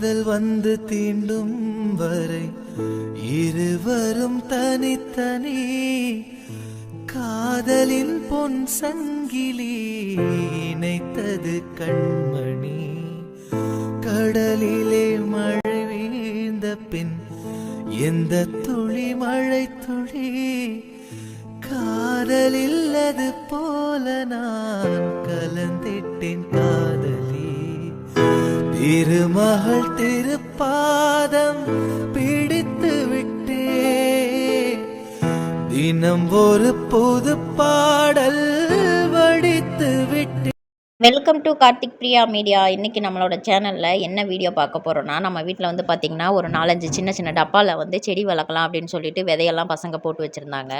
காதல் வந்து தீண்டும் வரை இருவரும் தனித்தனி. காதலின் பொன் சங்கிலி இணைத்தது கண்மணி. கடலிலே மழை வீழ்ந்த பின் எந்த துளி மழை துளி? காதல் இல்லது போல நான் கலந்திட்டேன். காதல் திருமகள் திருப்பாதம் பிடித்து விட்டே தினம் ஒரு புது பாடல் வடித்து விட்டே welcome to Karthik Priya media இன்றைக்கி நம்மளோட சேனலில் என்ன வீடியோ பார்க்க போகிறோன்னா நம்ம வீட்டில் வந்து பார்த்திங்கன்னா ஒரு நாலஞ்சு சின்ன சின்ன டப்பாவில் வந்து செடி வளர்க்கலாம் அப்படின்னு சொல்லிட்டு விதையெல்லாம் பசங்க போட்டு வச்சுருந்தாங்க.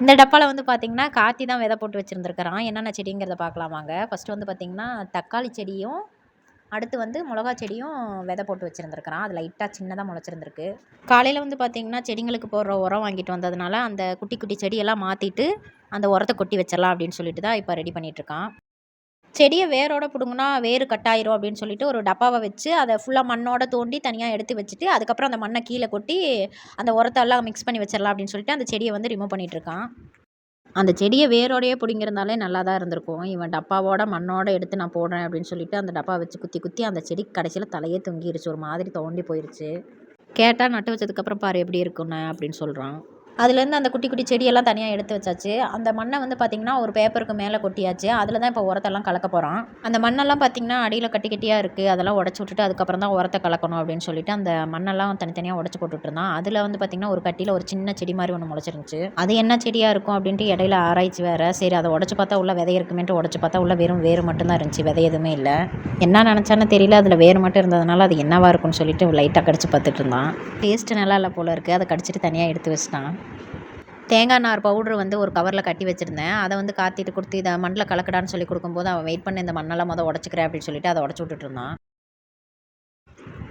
இந்த டப்பாவில் வந்து பார்த்திங்கன்னா காத்தி தான் விதை போட்டு வச்சுருந்துருக்கிறான். என்னென்ன செடிங்கிறத பார்க்கலாமாங்க. ஃபஸ்ட்டு வந்து பார்த்திங்கன்னா தக்காளி செடியும் அடுத்து வந்து மிளகா செடியும் விதை போட்டு வச்சுருந்துருக்கிறான். அது லைட்டாக சின்னதாக முளைச்சிருந்துருக்கு. காலையில் வந்து பார்த்திங்கன்னா செடிங்களுக்கு போடுற உரம் வாங்கிட்டு வந்ததுனால அந்த குட்டி குட்டி செடியெல்லாம் மாற்றிட்டு அந்த உரத்தை கொட்டி வச்சிடலாம் அப்படின்னு சொல்லிட்டு தான் இப்போ ரெடி பண்ணிகிட்ருக்கான் செடியை வேரோட பிடுங்குனா வேறு கட்டாயிரும் அப்படின்னு சொல்லிட்டு ஒரு டப்பாவை வச்சு அதை ஃபுல்லாக மண்ணோட தோண்டி தனியாக எடுத்து வச்சுட்டு அதுக்கப்புறம் அந்த மண்ணை கீழே கொட்டி அந்த உரத்தெல்லாம் மிக்ஸ் பண்ணி வச்சிடலாம் அப்படின்னு சொல்லிட்டு அந்த செடியை வந்து ரிமூவ் பண்ணிகிட்ருக்கான் அந்த செடியை வேரோடையே பிடிங்கிருந்தாலே நல்லா தான் இருந்திருக்கும். இவன் டப்பாவோட மண்ணோட எடுத்து நான் போடுறேன் அப்படின்னு சொல்லிட்டு அந்த டப்பா வச்சு குத்தி குத்தி அந்த செடி கடைசியில் தலையே தொங்கிடுச்சு ஒரு மாதிரி தோண்டி போயிடுச்சு கேட்டால் நட்டு வச்சதுக்கப்புறம் பாரு எப்படி இருக்குன்னு அப்படின்னு சொல்கிறான் அதுலேருந்து அந்த குட்டி குட்டி செடியெல்லாம் தனியாக எடுத்து வச்சாச்சு. அந்த மண்ணை வந்து பார்த்திங்கன்னா ஒரு பேப்பருக்கு மேலே கொட்டியாச்சு. அதில் தான் இப்போ உரத்தெல்லாம் கலக்க போகிறோம் அந்த மண்ணெல்லாம் பார்த்திங்கன்னா அடியில் கட்டி கட்டியாக இருக்குது அதெல்லாம் உடச்சி விட்டுட்டு அதுக்கப்புறம் தான் உரத்தை கலக்கணும் அப்படின்னு சொல்லிட்டு அந்த மண்ணெல்லாம் தனித்தனியாக உடச்சி போட்டுட்ருந்தான் அதில் வந்து பார்த்திங்கன்னா ஒரு கட்டியில் ஒரு சின்ன செடி மாதிரி ஒன்று முளைச்சிருந்துச்சு. அது என்ன செடியாக இருக்கும் அப்படின்ட்டு இடையில ஆராய்ச்சி வேறு. சரி அதை உடச்சி பார்த்தா உள்ள விதை இருக்குமேன்ட்டு உடச்சி பார்த்தா உள்ள வெறும் வேறு மட்டும்தான் இருந்துச்சு. விதை எதுவுமே இல்லை. என்ன நினச்சான்னு தெரியல. அதில் வேறு மட்டும் இருந்ததுனால அது என்னவாக இருக்கும்னு சொல்லிட்டு லைட்டாக கடிச்சு பார்த்துட்டு இருந்தான். டேஸ்ட்டு நல்லா இல்லை போல இருக்குது அதை கடிச்சிட்டு தனியாக எடுத்து வச்சிட்டான். தேங்காய் நார் பவுட்ரு வந்து ஒரு கவரில் கட்டி வச்சுருந்தேன். அதை வந்து காத்திட்டு கொடுத்து இதை மண்ணில் கலக்கடான்னு சொல்லி கொடுக்கும்போது அவன் வெயிட் பண்ணி இந்த மண்ணெல்லாம் மொதல் உடச்சிக்கிறேன் அப்படின்னு சொல்லிட்டு அதை உடச்சி விட்டுட்டு இருந்தான்.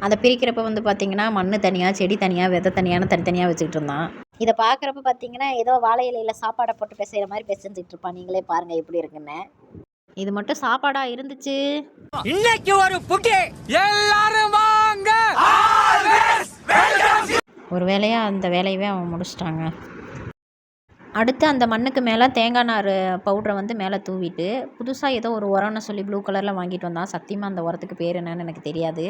அதை பிரிக்கிறப்ப வந்து பார்த்திங்கன்னா மண் தனியாக செடி தனியாக விதை தனியான தனித்தனியாக வச்சுக்கிட்டு இருந்தான். இதை பார்க்குறப்ப பார்த்தீங்கன்னா ஏதோ வாழை இலையில் சாப்பாடை போட்டு பேசுகிற மாதிரி பேசிட்டு இருப்பான். நீங்களே பாருங்கள் எப்படி இருக்குன்னு. இது மட்டும் சாப்பாடாக இருந்துச்சு. இன்னைக்கு ஒரு புட்டி எல்லாரும் வாங்க. ஒரு வேலையாக அந்த வேலையவே அவன் முடிச்சிட்டாங்க. அடுத்து அந்த மண்ணுக்கு மேலே தேங்காய் நார் பவுட்ரை வந்து மேலே தூவிட்டு புதுசாக ஏதோ ஒரு உரம்னு சொல்லி ப்ளூ கலரில் வாங்கிட்டு வந்தான். சத்தியமாக அந்த உரத்துக்கு பேர் என்னன்னு எனக்கு தெரியாது.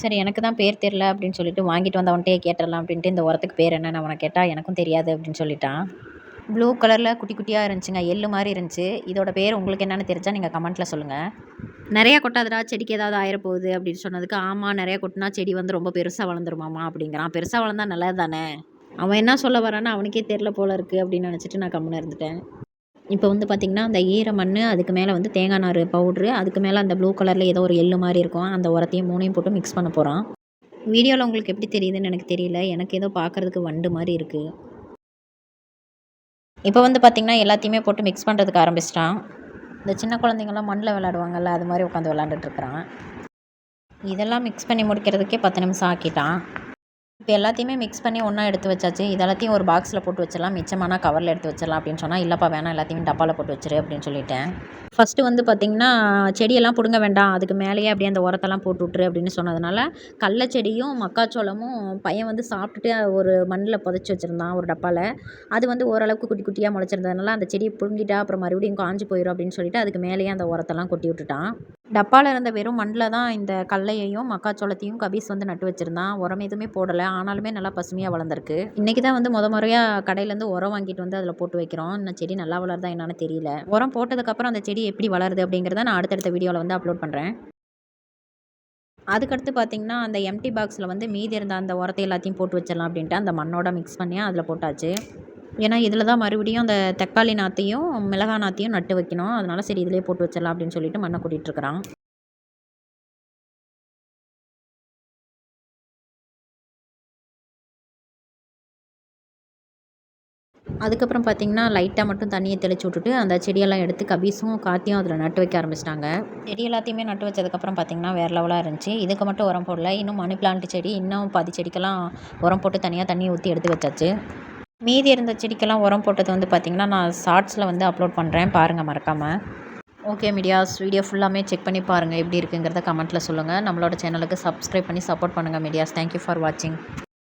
சரி எனக்கு தான் பேர் தெரில அப்படின்னு சொல்லிட்டு வாங்கிட்டு வந்தவன்ட்டே கேட்டுடலாம் அப்படின்ட்டு இந்த உரத்துக்கு பேர் என்னன்னு அவனை கேட்டால் எனக்கும் தெரியாது அப்படின்னு சொல்லிட்டான். ப்ளூ கலரில் குட்டி குட்டியாக இருந்துச்சுங்க எள்ளு மாதிரி இருந்துச்சு. இதோட பேர் உங்களுக்கு என்னென்னு தெரிஞ்சால் நீங்கள் கமெண்ட்டில் சொல்லுங்கள் நிறையா கொட்டாதடா செடிக்கு ஏதாவது ஆயிரப்போகுது அப்படின்னு சொன்னதுக்கு ஆமாம் நிறையா கொட்டினா செடி வந்து ரொம்ப பெருசாக வளர்ந்துருமாமா அப்படிங்கிறான். பெருசாக வளர்ந்தா நல்லது தானே அவன் என்ன சொல்ல வரான்னு அவனுக்கே தெரில போல இருக்குது அப்படின்னு நினச்சிட்டு நான் கம்முன்னு இருந்துட்டேன். இப்போ வந்து பார்த்திங்கன்னா அந்த ஈர மண் அதுக்கு மேலே வந்து தேங்காய் நார் பவுட்ரு அதுக்கு மேலே அந்த ப்ளூ கலரில் ஏதோ ஒரு எள்ளு மாதிரி இருக்கும். அந்த உரத்தையும் மூணையும் போட்டு மிக்ஸ் பண்ண போகிறான் வீடியோவில் உங்களுக்கு எப்படி தெரியுதுன்னு எனக்கு தெரியல. எனக்கு ஏதோ பார்க்குறதுக்கு வண்டு மாதிரி இருக்குது இப்போ வந்து பார்த்திங்கன்னா எல்லாத்தையுமே போட்டு மிக்ஸ் பண்ணுறதுக்கு ஆரம்பிச்சிட்டான். இந்த சின்ன குழந்தைங்கள்லாம் மண்ணில் விளாடுவாங்கள்ல அது மாதிரி உட்காந்து விளாண்டுட்ருக்குறான் இதெல்லாம் மிக்ஸ் பண்ணி முடிக்கிறதுக்கே பத்து நிமிஷம் ஆக்கிட்டான். இப்போ எல்லாத்தையுமே மிக்ஸ் பண்ணி ஒன்றா எடுத்து வச்சாச்சு. இது எல்லாத்தையும் ஒரு பாக்ஸில் போட்டு வச்சிடலாம். மிச்சமான கவரில் எடுத்து வச்சிடலாம் அப்படின்னு சொன்னால் இல்லைப்பா வேணாம் எல்லாத்தையும் டப்பாவில் போட்டு வச்சிரு அப்படின்னு சொல்லிட்டேன். ஃபஸ்ட்டு வந்து பார்த்திங்கன்னா செடியெல்லாம் பிடுங்க வேண்டாம். அதுக்கு மேலேயே அப்படியே அந்த உரத்தெல்லாம் போட்டு விட்ரு அப்படின்னு சொன்னதுனால கடல செடியும் மக்காச்சோளமும் பையன் வந்து சாப்பிட்டுட்டு ஒரு மண்ணில் புதைச்சி வச்சுருந்தான் ஒரு டப்பாவில் அது வந்து ஓரளவுக்கு குட்டி குட்டியாக முளைச்சிருந்ததுனால அந்த செடியை பிடுங்கிட்டா அப்புறம் மறுபடியும் காஞ்சி போயிடும் அப்படின்னு சொல்லிட்டு அதுக்கு மேலேயே அந்த உரத்தெல்லாம் கொட்டி விட்டுட்டான். டப்பாவில் இருந்த வெறும் மண்ணில் தான் இந்த கடலையையும் மக்காச்சோளத்தையும் கபீஸ் வந்து நட்டு வச்சுருந்தான். உரம் எதுவுமே போடலை. ஆனாலுமே நல்லா பசுமையாக வளர்ந்துருக்கு. இன்றைக்கி தான் வந்து முத முறையாக கடையிலேருந்து உரம் வாங்கிட்டு வந்து அதில் போட்டு வைக்கிறோம். இந்த செடி நல்லா வளருதா என்னென்னு தெரியல. உரம் போட்டதுக்கப்புறம் அந்த செடி எப்படி வளருது அப்படிங்கிறத நான் அடுத்தடுத்த வீடியோவில் வந்து அப்லோட் பண்ணுறேன் அதுக்கடுத்து பார்த்திங்கன்னா அந்த எம்டி பாக்ஸில் வந்து மீதி இருந்த அந்த உரத்தை எல்லாத்தையும் போட்டு வச்சிடலாம் அப்படின்ட்டு அந்த மண்ணோட மிக்ஸ் பண்ணி அதில் போட்டாச்சு. ஏன்னா இதில் தான் மறுபடியும் அந்த தக்காளி நாற்றையும் மிளகா நாற்றையும் நட்டு வைக்கணும். அதனால் சரி இதிலே போட்டு வச்சிடலாம் அப்படின்னு சொல்லிட்டு மண்ணை கூட்டிகிட்டு இருக்கிறான். அதுக்கப்புறம் பார்த்திங்கன்னா லைட்டாக மட்டும் தண்ணியை தெளிச்சு விட்டுட்டு அந்த செடியெல்லாம் எடுத்து கபீஸும் காத்தியும் அதில் நட்டு வைக்க ஆரம்பிச்சிட்டாங்க. செடி எல்லாத்தையுமே நட்டு வச்சதுக்கப்புறம் பார்த்திங்கன்னா வேறு லெவலாக இருந்துச்சு. இதுக்கு மட்டும் உரம் போடல. இன்னும் மணி பிளான்ட் செடி இன்னும் பாதி செடிக்கெல்லாம் உரம் போட்டு தனியாக தண்ணி ஊற்றி எடுத்து வச்சாச்சு. மீதி இருந்த செடிக்கெல்லாம் உரம் போட்டது வந்து பார்த்திங்கன்னா நான் ஷார்ட்ஸில் வந்து அப்லோட் பண்ணுறேன் பாருங்கள் மறக்காமல் ஓகே மீடியாஸ் வீடியோ ஃபுல்லாமே செக் பண்ணி பாருங்கள் எப்படி இருக்குங்கிறத கமெண்ட்டில் சொல்லுங்கள் நம்மளோட சேனலுக்கு சப்ஸ்கிரைப் பண்ணி சப்போர்ட் பண்ணுங்கள் மீடியாஸ். தேங்க்யூ ஃபார் வாட்சிங்